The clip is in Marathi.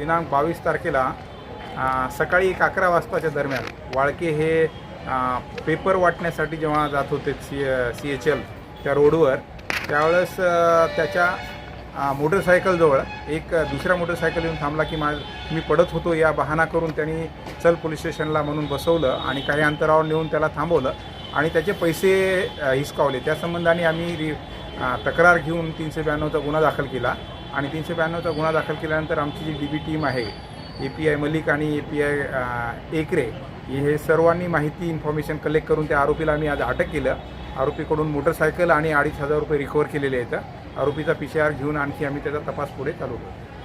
दिनांक बावीस तारखेला सकाळी एक अकरा वाजताच्या दरम्यान वाळके हे पेपर वाटण्यासाठी जेव्हा जात होते सी सी एच एल त्या रोडवर त्यावेळेस त्याच्या मोटरसायकलजवळ एक दुसरा दुसऱ्या मोटरसायकल येऊन थांबला की मा मी पडत होतो या बहाणा करून त्यांनी चल पोलीस स्टेशनला म्हणून बसवलं आणि काही अंतरावर नेऊन त्याला थांबवलं आणि त्याचे पैसे हिसकावले. त्या संबंधाने आम्ही रि तक्रार घेऊन तीनशे ब्याण्णवचा गुन्हा दाखल केला. आणि तीनशे ब्याण्णवचा गुन्हा दाखल केल्यानंतर आमची जी डी बी टीम आहे ए पी आय मलिक आणि ए पी आय एकरे हे सर्वांनी माहिती इन्फॉर्मेशन कलेक्ट करून त्या आरोपीला आम्ही आज अटक केलं. आरोपीकडून मोटरसायकल आणि अडीच हजार रुपये रिकवर केलेले आहेत. आरोपीचा पी सी आर घेऊन आणखी आम्ही त्याचा तपास पुढे चालू करतो